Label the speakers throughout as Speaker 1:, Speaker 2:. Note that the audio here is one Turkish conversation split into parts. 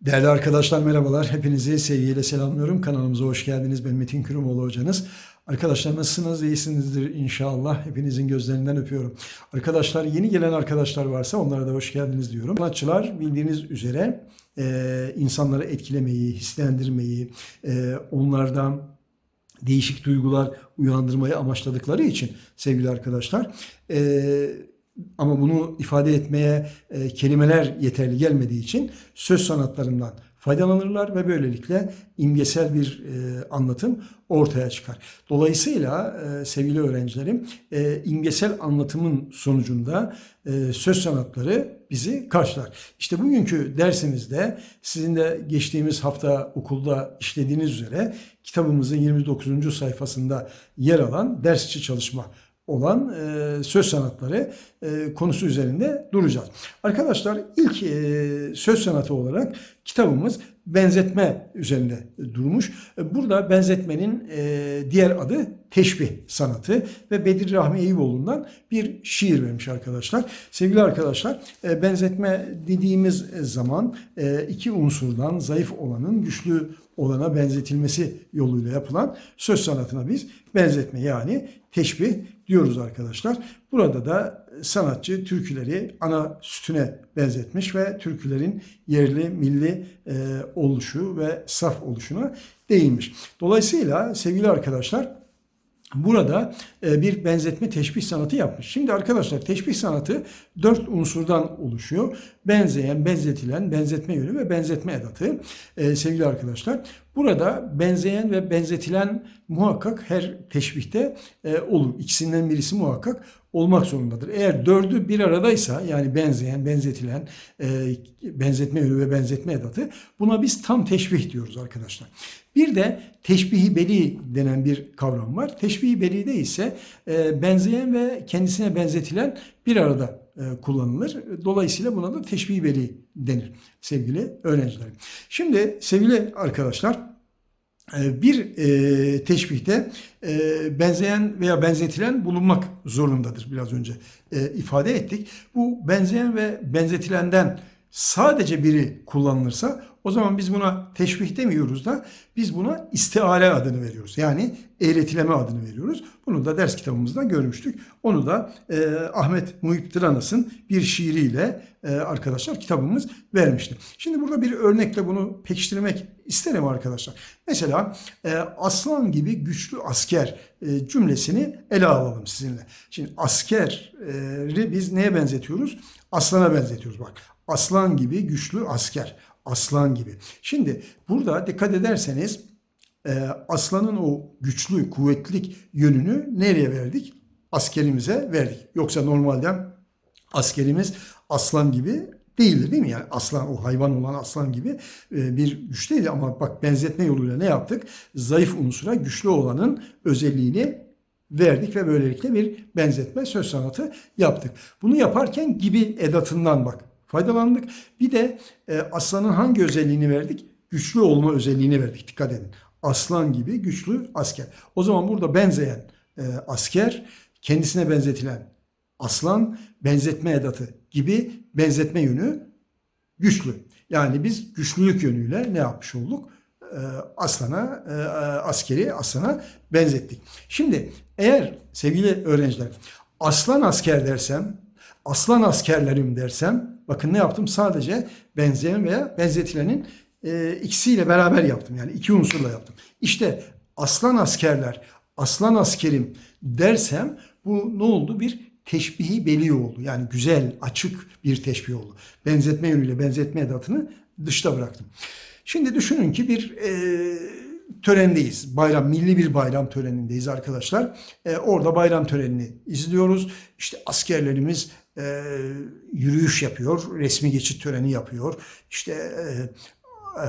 Speaker 1: Değerli arkadaşlar merhabalar. Hepinizi sevgiyle selamlıyorum. Kanalımıza hoş geldiniz. Ben Metin Kürümoğlu hocanız. Arkadaşlar nasılsınız? İyisinizdir inşallah. Hepinizin gözlerinden öpüyorum. Arkadaşlar yeni gelen arkadaşlar varsa onlara da hoş geldiniz diyorum. Sanatçılar bildiğiniz üzere e, insanları etkilemeyi, hislendirmeyi, e, onlardan değişik duygular uyandırmayı amaçladıkları için sevgili arkadaşlar e, ama bunu ifade etmeye e, kelimeler yeterli gelmediği için söz sanatlarından faydalanırlar ve böylelikle imgesel bir e, anlatım ortaya çıkar. Dolayısıyla e, sevgili öğrencilerim e, imgesel anlatımın sonucunda e, söz sanatları bizi karşılar. İşte bugünkü dersimizde sizin de geçtiğimiz hafta okulda işlediğiniz üzere kitabımızın 29. sayfasında yer alan ders içi çalışma olan e, söz sanatları e, konusu üzerinde duracağız. Arkadaşlar ilk e, söz sanatı olarak kitabımız benzetme üzerinde durmuş. E, Burada benzetmenin e, diğer adı teşbih sanatı ve Bedir Rahmi Eyüboğlu'ndan bir şiir vermiş arkadaşlar. Sevgili arkadaşlar e, benzetme dediğimiz zaman e, iki unsurdan zayıf olanın güçlü olana benzetilmesi yoluyla yapılan söz sanatına biz benzetme yani teşbih diyoruz arkadaşlar. Burada da sanatçı türküleri ana sütüne benzetmiş ve türkülerin yerli, milli e, oluşu ve saf oluşuna değinmiş. Dolayısıyla sevgili arkadaşlar Burada e, bir benzetme teşbih sanatı yapmış. Şimdi arkadaşlar teşbih sanatı dört unsurdan oluşuyor. Benzeyen, benzetilen, benzetme yönü ve benzetme edatı. E, sevgili arkadaşlar burada benzeyen ve benzetilen muhakkak her teşbihte e, olur. İkisinden birisi muhakkak olmak zorundadır. Eğer dördü bir aradaysa yani benzeyen, benzetilen, benzetme yönü ve benzetme edatı buna biz tam teşbih diyoruz arkadaşlar. Bir de teşbihi beli denen bir kavram var. Teşbihi belide ise e, benzeyen ve kendisine benzetilen bir arada e, kullanılır. Dolayısıyla buna da teşbihi beli denir sevgili öğrencilerim. Şimdi sevgili arkadaşlar e, bir e, teşbihte e, benzeyen veya benzetilen bulunmak zorundadır. Biraz önce e, ifade ettik. Bu benzeyen ve benzetilenden sadece biri kullanılırsa o zaman biz buna teşbih demiyoruz da biz buna istiare adını veriyoruz. Yani eğretileme adını veriyoruz. Bunu da ders kitabımızda görmüştük. Onu da e, Ahmet Muhip Dıranas'ın bir şiiriyle e, arkadaşlar kitabımız vermişti. Şimdi burada bir örnekle bunu pekiştirmek isterim arkadaşlar. Mesela e, aslan gibi güçlü asker e, cümlesini ele alalım sizinle. Şimdi askeri biz neye benzetiyoruz? Aslana benzetiyoruz bak. Aslan gibi güçlü asker. Aslan gibi. Şimdi burada dikkat ederseniz e, aslanın o güçlü, kuvvetlik yönünü nereye verdik? Askerimize verdik. Yoksa normalde askerimiz aslan gibi değildir değil mi? Yani aslan o hayvan olan aslan gibi e, bir güç değil ama bak benzetme yoluyla ne yaptık? Zayıf unsura güçlü olanın özelliğini verdik ve böylelikle bir benzetme söz sanatı yaptık. Bunu yaparken gibi edatından bak faydalandık. Bir de e, aslanın hangi özelliğini verdik? Güçlü olma özelliğini verdik. Dikkat edin. Aslan gibi güçlü asker. O zaman burada benzeyen e, asker, kendisine benzetilen aslan, benzetme edatı gibi benzetme yönü güçlü. Yani biz güçlülük yönüyle ne yapmış olduk? E, aslana, e, askeri aslana benzettik. Şimdi eğer sevgili öğrenciler aslan asker dersem, aslan askerlerim dersem bakın ne yaptım? Sadece benzeyen veya benzetilenin e, ikisiyle beraber yaptım. Yani iki unsurla yaptım. İşte aslan askerler, aslan askerim dersem bu ne oldu? Bir teşbihi beli oldu. Yani güzel, açık bir teşbih oldu. Benzetme yönüyle benzetme edatını dışta bıraktım. Şimdi düşünün ki bir e, törendeyiz. Bayram, milli bir bayram törenindeyiz arkadaşlar. E, orada bayram törenini izliyoruz. İşte askerlerimiz e, yürüyüş yapıyor, resmi geçit töreni yapıyor. İşte e, e,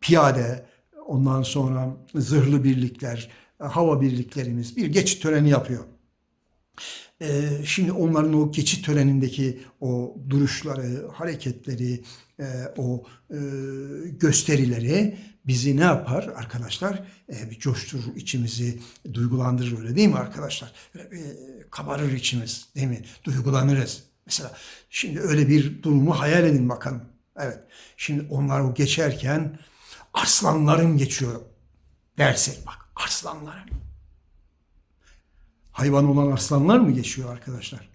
Speaker 1: piyade, ondan sonra zırhlı birlikler, hava birliklerimiz bir geçit töreni yapıyor. E, şimdi onların o geçit törenindeki o duruşları, hareketleri, e, o e, gösterileri bizi ne yapar arkadaşlar? E, bir coşturur içimizi, duygulandırır öyle değil mi arkadaşlar? Kabarır içimiz değil mi? Duygulanırız. Mesela şimdi öyle bir durumu hayal edin bakalım. Evet. Şimdi onlar o geçerken aslanlarım geçiyor dersek bak aslanlarım. Hayvan olan aslanlar mı geçiyor arkadaşlar?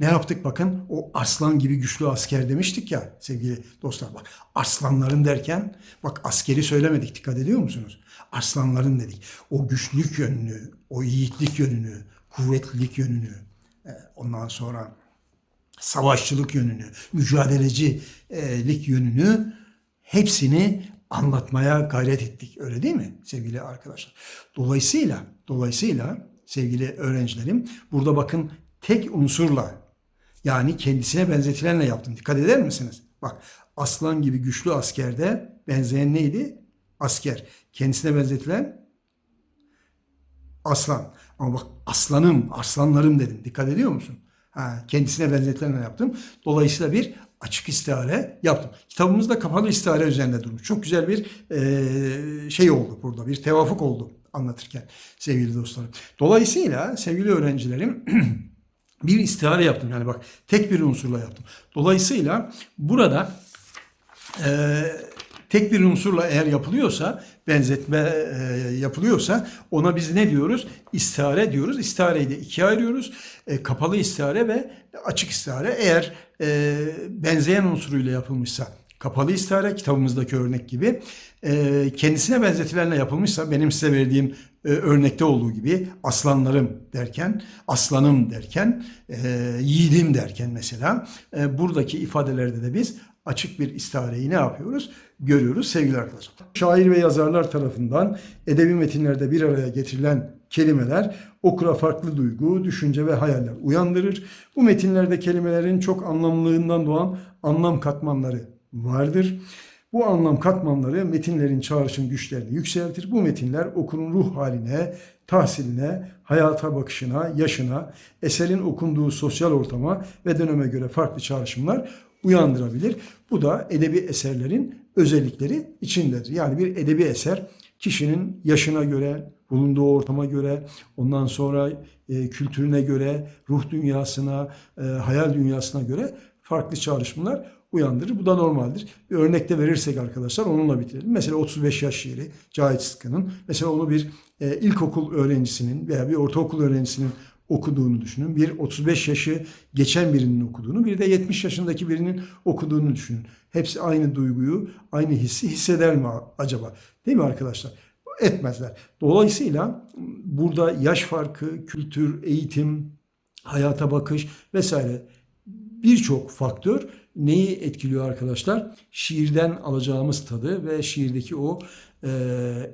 Speaker 1: Ne yaptık bakın o aslan gibi güçlü asker demiştik ya sevgili dostlar bak aslanların derken bak askeri söylemedik dikkat ediyor musunuz? Aslanların dedik o güçlülük yönünü, o yiğitlik yönünü, kuvvetlilik yönünü e, ondan sonra savaşçılık yönünü, mücadelecilik yönünü hepsini anlatmaya gayret ettik. Öyle değil mi sevgili arkadaşlar? Dolayısıyla, dolayısıyla sevgili öğrencilerim burada bakın tek unsurla yani kendisine benzetilenle yaptım. Dikkat eder misiniz? Bak aslan gibi güçlü askerde benzeyen neydi? Asker. Kendisine benzetilen aslan. Ama bak aslanım, aslanlarım dedim. Dikkat ediyor musun? Ha, kendisine benzetilenle yaptım. Dolayısıyla bir açık istihare yaptım. Kitabımızda kapalı istihare üzerinde durmuş. Çok güzel bir e, şey oldu burada. Bir tevafuk oldu anlatırken sevgili dostlarım. Dolayısıyla sevgili öğrencilerim bir istihare yaptım. Yani bak tek bir unsurla yaptım. Dolayısıyla burada e, tek bir unsurla eğer yapılıyorsa, benzetme e, yapılıyorsa ona biz ne diyoruz? İstihare diyoruz. İstihareyi de ikiye ayırıyoruz. E, kapalı istihare ve açık istihare. Eğer e, benzeyen unsuruyla yapılmışsa kapalı istihare kitabımızdaki örnek gibi e, kendisine benzetilenle yapılmışsa benim size verdiğim e, örnekte olduğu gibi aslanlarım derken aslanım derken e, yiğidim derken mesela e, buradaki ifadelerde de biz açık bir istihareyi ne yapıyoruz? Görüyoruz sevgili arkadaşlar. Şair ve yazarlar tarafından edebi metinlerde bir araya getirilen kelimeler okura farklı duygu, düşünce ve hayaller uyandırır. Bu metinlerde kelimelerin çok anlamlılığından doğan anlam katmanları vardır. Bu anlam katmanları metinlerin çağrışım güçlerini yükseltir. Bu metinler okurun ruh haline, tahsiline, hayata bakışına, yaşına, eserin okunduğu sosyal ortama ve döneme göre farklı çağrışımlar uyandırabilir. Bu da edebi eserlerin özellikleri içindedir. Yani bir edebi eser kişinin yaşına göre, bulunduğu ortama göre, ondan sonra e, kültürüne göre, ruh dünyasına, e, hayal dünyasına göre farklı çağrışımlar uyandırır. Bu da normaldir. Bir örnek de verirsek arkadaşlar onunla bitirelim. Mesela 35 yaş şiiri Cahit Sıtkı'nın. Mesela onu bir e, ilkokul öğrencisinin veya bir ortaokul öğrencisinin okuduğunu düşünün. Bir 35 yaşı geçen birinin okuduğunu, bir de 70 yaşındaki birinin okuduğunu düşünün. Hepsi aynı duyguyu, aynı hissi hisseder mi acaba? Değil mi arkadaşlar? Etmezler. Dolayısıyla burada yaş farkı, kültür, eğitim, hayata bakış vesaire birçok faktör neyi etkiliyor arkadaşlar? Şiirden alacağımız tadı ve şiirdeki o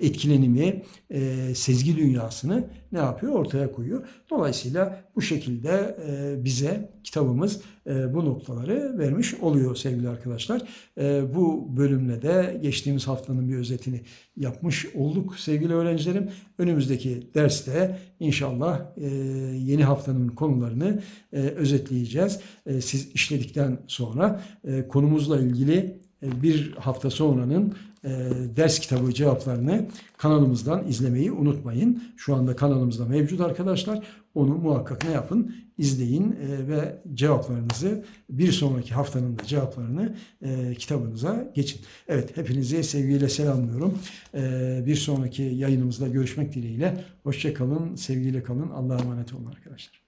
Speaker 1: etkilenimi, e, sezgi dünyasını ne yapıyor? Ortaya koyuyor. Dolayısıyla bu şekilde e, bize kitabımız e, bu noktaları vermiş oluyor sevgili arkadaşlar. E, bu bölümle de geçtiğimiz haftanın bir özetini yapmış olduk sevgili öğrencilerim. Önümüzdeki derste inşallah e, yeni haftanın konularını e, özetleyeceğiz. E, siz işledikten sonra e, konumuzla ilgili e, bir hafta sonranın e, ders kitabı cevaplarını kanalımızdan izlemeyi unutmayın. Şu anda kanalımızda mevcut arkadaşlar. Onu muhakkak ne yapın? İzleyin e, ve cevaplarınızı bir sonraki haftanın da cevaplarını e, kitabınıza geçin. Evet hepinizi sevgiyle selamlıyorum. Bir sonraki yayınımızda görüşmek dileğiyle. Hoşçakalın, sevgiyle kalın. Allah'a emanet olun arkadaşlar.